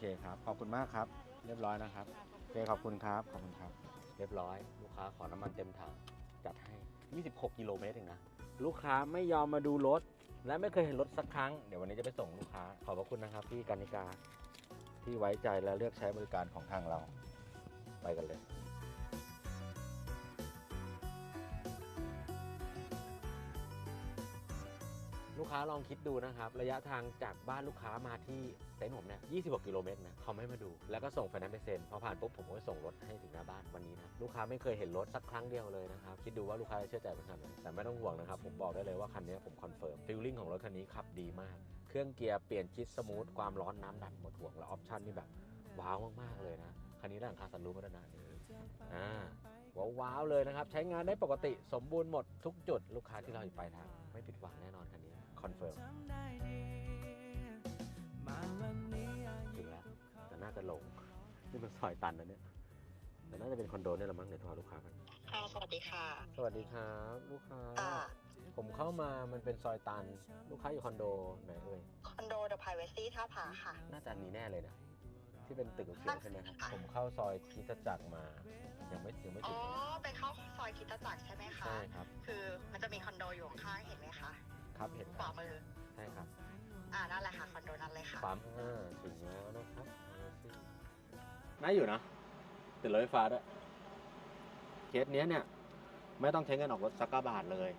เคครับ ขอบคุณมากครับ เรียบร้อยนะครับโอเคขอบคุณครับ ขอบคุณครับ เรียบร้อย ลูกค้าขอน้ำมันเต็มถังจัดให้ 26 กิโลเมตรเองนะ ลูกค้าไม่ยอมมาดูรถ และไม่เคยเห็นรถสักครั้ง เดี๋ยววันนี้จะไปส่งลูกค้า ขอบพระคุณนะครับพี่กานิกา ที่ไว้ใจและเลือกใช้บริการของทางเรา ไปกันเลย ลูกค้าลองคิดดูนะครับ ระยะทางจากบ้านลูกค้ามาที่เต็นท์ผมเนี่ย26กิโลเมตรนะเขาไม่มาดู แล้วก็ส่งไฟแนนซ์ไปเซ็นพอผ่านปุ๊บผมก็ส่งรถให้ถึงหน้าบ้านวันนี้นะ ลูกค้าไม่เคยเห็นรถสักครั้งเดียวเลยนะครับ คิดดูว่าลูกค้าจะเชื่อใจผมขนาดไหนแต่ไม่ต้องห่วงนะครับ ผมบอกได้เลยว่าคันนี้ผมคอนเฟิร์มฟิลลิ่งของรถคันนี้ขับดีมาก เครื่องเกียร์เปลี่ยนชิดสมูทความร้อนน้ำดันหมดห่วงและออปชั่นนี่แบบว้าวมากๆเลยนะคันนี้หลังคาสันรูปมาด้านหน้าอ่าว้าวเลยนะครับ ใช้งานได้ปกติสมบูรณ์หมดทุกจุดลูกค้าที่เราอยู่ปลายทางไม่ผิดหวังแน่นอนคันนี้ คอนเฟิร์มถึงแล้วแต่น่าจะลง นี่มันซอยตันนะเนี่ยแต่น่าจะเป็นคอนโดเนี่ยแหละมั้งเดี๋ยวโทรหาลูกค้ากัน ค่ะสวัสดีค่ะ สวัสดีครับลูกค้า อ่า ผมเข้ามามันเป็นซอยตัน ลูกค้าอยู่คอนโดไหนเอ่ย คอนโดเดอะไพรเวซีท่าผาค่ะ น่าจะอันนี้แน่เลยนะ ที่เป็นตึกเขียวๆใช่ไหมครับ ผมเข้าซอยคริสตจักรมา ยังไม่ยังไม่อ๋ถึอง ไปเข้าซอยคริดตจักรใช่ไหมคะ ใช่ครับ คือมันจะมีคอนโดอยู่ข้างๆเห็นไหมคะ ครับเห็นขควารับมือใช่ครับอ่านั่นแหละค่ะคอนโดนั้นเลยค่ะ ปั๊มห้าถึงแล้วนะครับน่าอยู่นะติดรถไฟฟ้าด้วยเคสเนี้ยเนี่ย ไม่ต้องใช้เงินออกรถสักกะบาทเลย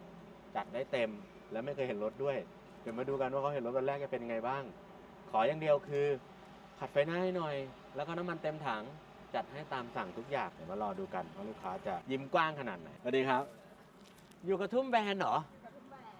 จัดได้เต็มแล้วไม่เคยเห็นรถด้วย เดี๋ยวมาดูกันว่าเขาเห็นรถวันแรกจะเป็นยังไงบ้าง ขออย่างเดียวคือ ขัดไฟหน้าให้หน่อย แล้วก็น้ำมันเต็มถังจัดให้ตามสั่งทุกอย่างเดี๋ยวมารอดูกันว่าลูกค้าจะยิ้มกว้างขนาดไหนสวัสดีครับ อยู่กระทุ่มแบนเหรอ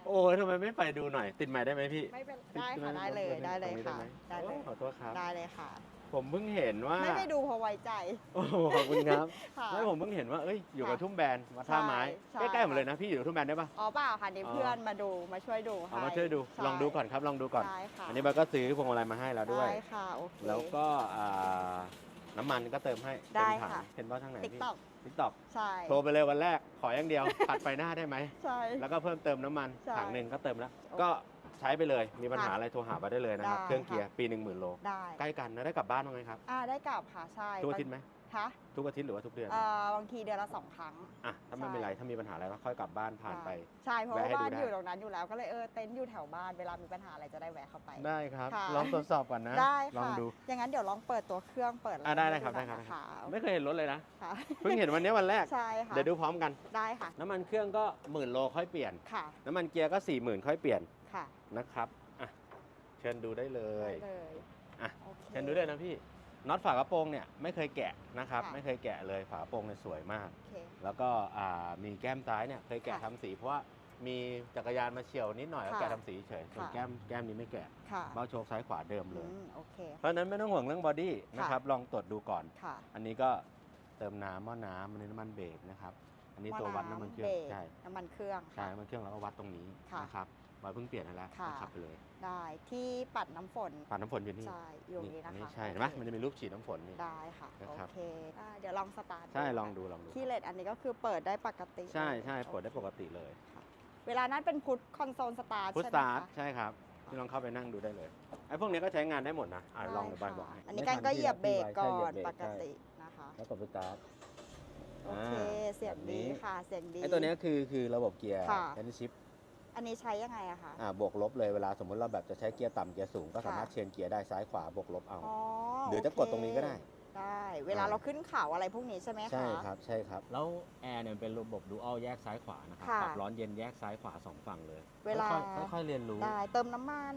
โอ้ยทำไมไม่ไปดูหน่อย ติดใหม่ได้ไหมพี่ไม่เป็นติได้หมค่ะได้เลยตรงนี้ได้เลยตรงนี้ค่ะหมได้เลยโอ้ขอโทษครับ ได้เลยค่ะ ผมเพิ่งเห็นว่าไม่ไปดูเพราะไว้ใจโอ้โหขอบคุณครับค่ะไม่ผมเพิ่งเห็นว่าเอ้ยอยู่กับค่ะทุ่มแบนวัดท่าไม้ใช่ใกล้ๆหมดเลยนะพี่อยู่กับทุ่มแบนได้ปะอ๋อเปล่าค่ะนี่อ๋อเพื่อนมาดูมาช่วยดูเอาให้มาช่วยดูใช่ลองดูก่อนครับลองดูก่อนได้ค่ะอันนี้บัสก็ซื้อพวงมาลัยมาให้แล้วด้วยได้ค่ะโอเคแล้วก็อ่าน้ำมันก็เติมให้ได้เต็มถังค่ะเห็นว่าทางไหนติ๊กพี่ต็อก ติ๊กต็อกใช่ โทรไปเลยวันแรก ขออย่างเดียวขัดไฟหน้าได้ไหม ใช่ แล้วก็เพิ่มเติมน้ำมันใช่ถังหนึ่งก็เติมแล้วโอเคก็ใช้ไปเลย มีปัญหาค่ะอะไรโทรหามาได้เลยนะครับ ได้เครื่องเกียร์ค่ะปีหนึ่งหมื่นโล ได้ใกล้กันนะได้กลับบ้านบ้างไหมครับ อ่าได้กลับค่ะใช่ทุกอาทิตย์ไหม คะทุกอาทิตย์หรือว่าทุกเดือนเอ่อบางทีเดือนละสองครั้ง อะถ้าไม่ใช่เป็นไรถ้ามีปัญหาอะไรก็ค่อยกลับบ้านผ่านไป ใช่เพราะว่าแวะให้ดูบ้านได้ อยู่ตรงนั้นอยู่แล้วก็เลยเออเต็นท์อยู่แถวบ้านเวลามีปัญหาอะไรจะได้แวะเข้าไป ได้ครับ ค่ะ ลองตรวจสอบก่อนนะ ได้ลองค่ะดู อย่างนั้นเดี๋ยวลองเปิดตัวเครื่องเปิดอะได้ได้ให้ครับได้หคน่รับอยนะคะโอไม่เคยเห็นรถเลยนะ ค่ะ เพิ่งเห็นวันนี้วันแรก ใช่ค่ะเดี๋ยวดูพร้อมกัน ได้ค่ะน้ำมันเครื่องก็หมื่นโลค่อยเปลี่ยน ค่ะน้ำมันเกียร์ก็4ี่หมื่นค่อยเปลี่ยนค่ะนะครับอะเชิญดูได้เลได้ยเลยอะ โอเคเชิญดูได้นะพี่ น็อตฝากระโปรงเนี่ยไม่เคยแกะนะครับค่ะ ไม่เคยแกะเลยฝากระโปรงเนี่ยสวยมาก โอเค แล้วก็อ่ามีแก้มซ้ายเนี่ยเคยแกะค่ะทำสี เพราะว่ามีจักรยานมาเฉียวนิดหน่อยแล้วค่ะแกะทำสีเฉยส่วนค่ะ แก้มแก้มนี้ไม่แกะค่ะเบ้าโชคซ้ายขวาเดิมเลย อืมโอเค เพราะฉะนั้นไม่ต้องห่วงเรื่องบอดี้นะครับลองตรวจดูก่อน ค่ะ อันนี้ก็เติมน้ำหม้อน้ำอันนี้น้ำมันเบรกนะครับ อันนี้ตัววัดน้ำมันเครื่องบใช่น้ำมันเครื่องใช่น้ำมันเครื่องเราก็วัดตรงนี้ค่ะ นะครับ บอยเพิ่งเปลี่ยนให้แล้วค่ะก็ขับไปเลยได้ที่ปัดน้ำฝนปาดน้ำฝนอยู่นี่ใช่อยู่ตรงนี้อันะนี้คะใช่เห็นไหมโอคมันจะมีรูปฉีดน้ำฝนนี่ ได้ค่ะนะโอครับ เคได้เดี๋ยวลองสตาร์ทใช่ค่ะลองดูลองดูคีย์เลสอันนี้ก็คือเปิดได้ปกติใช่ใช่เลยเปิดได้ปกติเลยเวลานั้นเป็นพุทคอนโซลสตาร์ทพุทใช่สไหมตาร์ทคะ ใช่ครับที่ลองเข้าไปนั่งดูได้เลยไอ้พวกนี้ก็ใช้งานได้หมดนะอะลองเดี๋ยวบอยบอกให้อันนี้การก็เหยียบเบรกก่อนใช่เหยียบเบรปกกใช่ตินะคะ แล้วกดสตาร์ทโอเคอ่าเสียงแบบดีนี้ค่ะ เสียงดี ไอ้ตัวเนี้ยคือคือระบบเกียร์ค่ะ แอนชิป อันนี้ใช้ยังไงอะคะ อ่าบวกลบเลยเวลาสมมุติเราแบบจะใช้เกียร์ต่ำเกียร์สูงก็ค่ะสามารถเชนเกียร์ได้ซ้ายขวาบวกลบเอา อ๋อหรือจะกดตรงนี้ก็ได้ ได้ เวลาอ่าเราขึ้นเขาอะไรพวกนี้ใช่ไหมคะ ใช่ครับใช่ครับ แล้วแอร์เนี่ยเป็นระบบดูอัลแยกซ้ายขวานะครับค่ะปรับร้อนเย็นแยกซ้ายขวาสองฝั่งเลยเวลา ค่อยๆค่อยๆเรียนรู้ ได้เติมน้ำมัน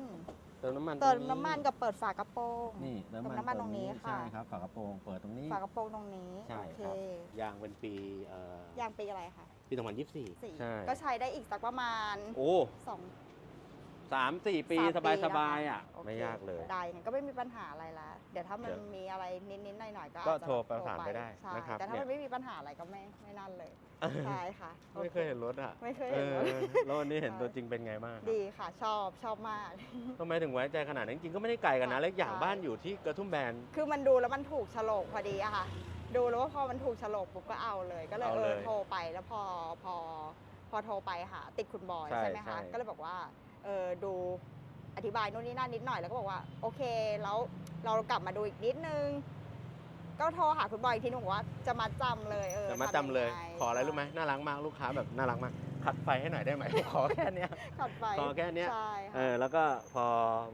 เติมน้ำมันเติมรงน้ำมันกับเปิดฝากระโปรงนี่เติมเติมน้ำมันตรงนี้ค่ะใช่ครับฝากระโปรงเปิดตรงนี้ฝากระโปรงตรงนี้ใช่โอเคครับยางเป็นปีเอ่อยางปีอะไรคะปี2024สี่ใช่ก็ใช้ได้อีกสักประมาณโอ้สอง สามสี่ปีสามสบายปีสนะคะบายๆอะโอเคไม่ยากเลย ได้งั้นก็ไม่มีปัญหาอะไรละเดี๋ยวถ้ามันเดี๋ยวมีอะไรนิดๆหน่อยๆก็ก็อาจจะโทรประสานไปได้ใช่นะครับแต่ถ้าเนี่ยมันไม่มีปัญหาอะไรก็ไม่ไม่นั่นเลยใช่ค่ะไม่เคยเห็นรถอะไม่เคยเอเห็นรอถแล้ววันนี้เห็นใช่ตัวจริงเป็นไงบ้างครับดีค่ะชอบชอบมาก ทำไมถึงไว้ใจขนาดนั้นจริงๆก็ไม่ได้ไกลกันนะค่ะเล็กอย่างใช่ บ้านอยู่ที่กระทุ่มแบน คือมันดูแล้วมันถูกโฉลกพอดีอะค่ะ ดูแล้วว่าพอมันถูกโฉลกปุ๊บก็เอาเลย ก็เลยเอาเอเลอยโทรไปแล้วพอพอพอโทรไปหาติดคุณบอยใช่ใช่ไหมใช่ คะ ก็เลยบอกว่า เออดูอธิบายนู่นนี่นั่นนิดหน่อยแล้วก็บอกว่า โอเคแล้วเรากลับมาดูอีกนิดนึง ก็โทรหาคุณบอยอีกทีนึงบอกว่าจะมาจำเลยเออจะมาจำเลย ทำงงขออะไรรู้ไหมน่ารักมากลูกค้าแบบน่ารักมากขัดไฟให้หน่อยได้ไหม ขอแค่เนี้ย ขัดไฟขอแค่เนี้ย ใช่เอค่ะอแล้วก็พอ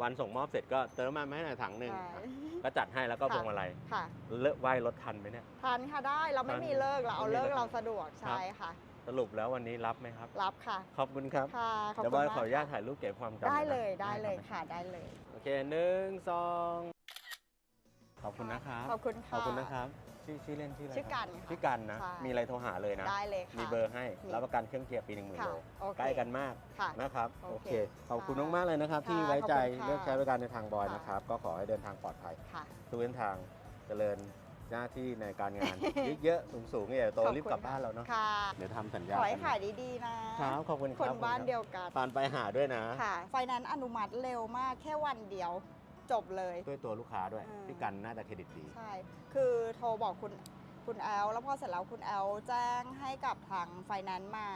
วันส่งมอบเสร็จก็เติมน้ำมันมาให้หน่อยถังหนึ่งใช่ก็จัดให้แล้วก็ค่ะพวงมาลัยค่ะ เลิกไหว้รถทันไหมเนี่ยทันค่ะได้เราไม่ทันมีเลิกเราเอาไม่มีเลิกเลิกเราสะดวกใช่ค่ะ สรุปแล้ววันนี้รับไหมครับ รับค่ะ ขอบคุณครับค่ะขอบเดี๋ยวคุบณอยมากขออนุญาตค่ะถ่ายรูปเก็บความจำได้หน่อเลยได้นะเลยรับค่ะได้เลย โอเคหนึ่งสองขอบคุณนะครับขอบคุณค่ะขอบคุณนะครับ ชื่อชื่อเล่นชื่ออะไรชื่อคกัรับนค่ะชื่อกันนะ ใช่ มีอะไรโทรหาเลยนะ ได้เลยค่ะ มีเบอร์ให้มีรับประกันเครื่องเกียร์ปีหนึ่งหมื่นค่ะโลโอเค ใกล้กันมากค่ะ นะครับโอโอเคเคขอบคุณค่ะมากๆเลยนะครับที่ค่ะไว้ใจขอบคุณค่ะเลือกใช้บริการในทางบอยค่ะ นะครับ ก็ขอให้เดินทางปลอดภัยค่ะ ทุกเส้นทางเจริญ หน้าที่ในการงาน เยอะๆสูงๆใหญ่โตขอบคุณ รีบกลับบ้านเราเนาะค่ะ เดี๋ยวทำสัญญาขอให้กันขายดีๆนะครับขอบคุณคครับนบ้านเดียวกัน ปานไปหาด้วยนะ ค่ะ ไฟแนนซ์อนุมัติเร็วมากแค่วันเดียว จบเลย ด้วยตัวลูกค้าด้วย อืม พี่กันน่าจะเครดิตดี ใช่ คือโทรบอกคุณคุณแอล แล้วพอเสร็จแล้วคุณแอลแจ้งให้กับทางไฟแนนซ์มา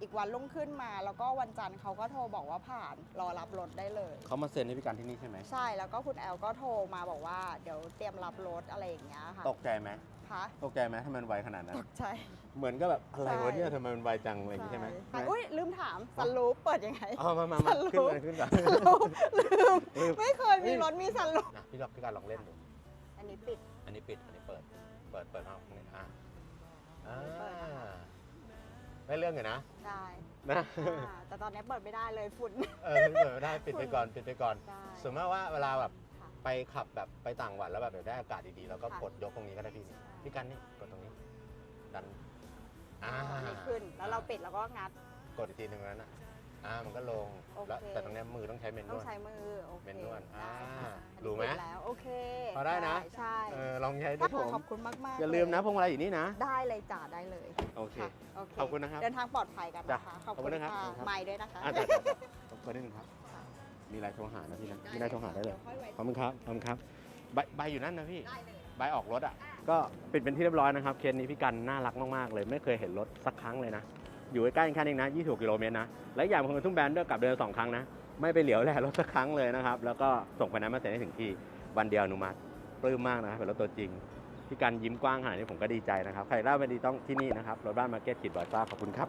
อีกวันรุ่งขึ้นมา แล้วก็วันจันทร์เขาก็โทรบอกว่าผ่านรอรับรถได้เลย เขามาเซ็นให้พี่กันที่นี่ใช่ไหมใช่แล้วก็คุณแอลก็โทรมาบอกว่าเดี๋ยวเตรียมรับรถอะไรอย่างเงี้ยค่ะตกใจไหมคะตกใจไหมทำไมมันไวขนาดนั้นตกใจเหมือนก็แบบอะไรใช่วะเนี่ยทำไมมันไวจังอะไรอย่างงี้ใช่ไหมใช่อุ้ยลืมถามสันรูปเปิดยังไงอ๋อมามามาสรุปขึ้นเลยขึ้นก่อนสันรูปลืมลืมไม่เคยมีรถมีสันรูปนะพี่ลองพี่การลองเล่นดูอันนี้ปิด อันนี้ปิด อันนี้เปิด เปิดเปิดเอาเนี่ยอะอ่า เปิดนะคะไม่เรื่องอยู่นะ ได้นะอ่าแต่ตอนนี้เปิดไม่ได้เลยฝุ่น เออเปิดไม่ได้ปิดไปก่อนปิดไปก่อนได้ส่วนมากว่าเวลาแบบค่ะไปขับแบบไปต่างจังหวัดแล้วแบบอยากได้อากาศดีๆแล้วก็ค่ะ กดยกตรงนี้ก็ได้พี่พี่กันนี่กดตรงนี้ดันอ่าอันนี้ขึ้น แล้วเราปิดแล้วก็งัดกดอีกทีหนึ่งแล้วนะ อ่ามันก็ลงโอเค แล้วแต่ตรงเนี้ยมือต้องใช้เมนนต้องวล ใช้มือโอเคเป็นนวดอ่าได้ค่ะรู้ไหมอันนี้ปิดแล้วโอเคพอได้นะ ใช่เออลองใช้ดูถ้าผขอมขอบคุณมากๆอย่าลืมนะพวงมาลัยอยู่นี่นะ ได้เลยจ่าได้เลยโอเคค่ะโอเคขอบคุณนะครับเดินทางปลอดภัยกันนะคะจ้ะขอบขอบคุคุณณนะครับค่ะขอบคุณครับ ไม่ด้วยนะคะ อะจัดจัดจัดรบกวนนิดนึงครับ มีอะไรโทรหานะพี่นะมีอะไรโทรหาได้เลยค่อยไว้ ขอบคุณครับขอบคุณครับใบใบอยู่นั่นนะพี่ ได้เลย ใบออกรถอะ ก็ปิดเป็นที่เรียบร้อยนะครับ เคสนี้พี่กันน่ารักมาก ๆ เลย ไม่เคยเห็นรถสักครั้งเลยนะ อยู่ใกล้ๆแค่นี้นะ26กิโลเมตรนะ และอย่างคนทุ่งแบนด้วยกลับเดินสองครั้งนะ ไม่ไปเหลียวแลรถสักครั้งเลยนะครับ แล้วก็ส่งไปนั้นมาเซ็นให้ถึงที่วันเดียวอนุมัติปลื้มมากนะครับเป็นรถตัวจริงพี่กันยิ้มกว้างขนาดนี้ผมก็ดีใจนะครับ ใครเล่าไม่ดีต้องที่นี่นะครับรถบ้านมาร์เก็ตขีดบอยฟ้าขอบคุณครับ